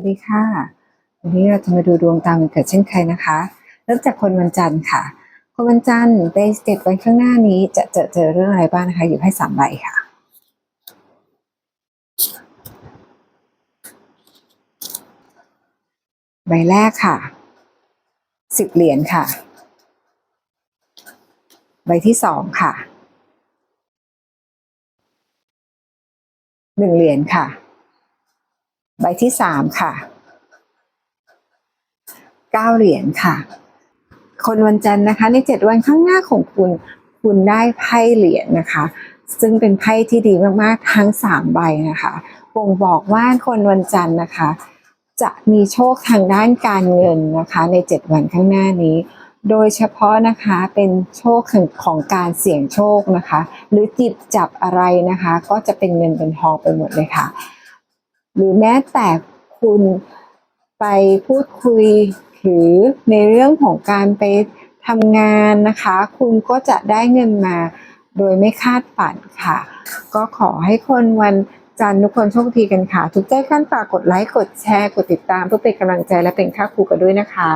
วัสดีค่ะ วันนี้เราจะมาดูดวงตามวันเกิดเช่นเคยนะคะ เริ่มจากคนวันจันทร์ค่ะ คนวันจันทร์ในเจ็ดวันข้างหน้านี้จะเจอเจอเรื่องอะไรบ้างนะคะ อยู่ให้สามใบค่ะ ใบแรกค่ะ สิบเหรียญค่ะ ใบที่สองค่ะ หนึ่งเหรียญค่ะ ใบที่สามค่ะเก้าเหรียญค่ะ คนวันจันทร์นะคะ ในเจ็ดวันข้างหน้าของคุณ คุณได้ไพ่เหรียญนะคะ ซึ่งเป็นไพ่ที่ดีมากๆทั้งสามใบนะคะบ่งบอกว่าคนวันจันทร์นะคะ จะมีโชคทางด้านการเงินนะคะ ในเจ็ดวันข้างหน้านี้ โดยเฉพาะนะคะเป็นโชคของการเสี่ยงโชคนะคะ หรือจิบจับอะไรนะคะ ก็จะเป็นเงินเป็นทองไปหมดเลยค่ะ หรือแม้แต่คุณไปพูดคุยหรือในเรื่องของการไปทำงานนะคะ คุณก็จะได้เงินมาโดยไม่คาดฝันค่ะ ก็ขอให้คนวันจันทร์ทุกคนโชคดีกันค่ะ ทุกใจกันฝากกดไลค์ กดแชร์ กดติดตามเพื่อเป็นกำลังใจและเป็นค่าครูกันด้วยนะคะ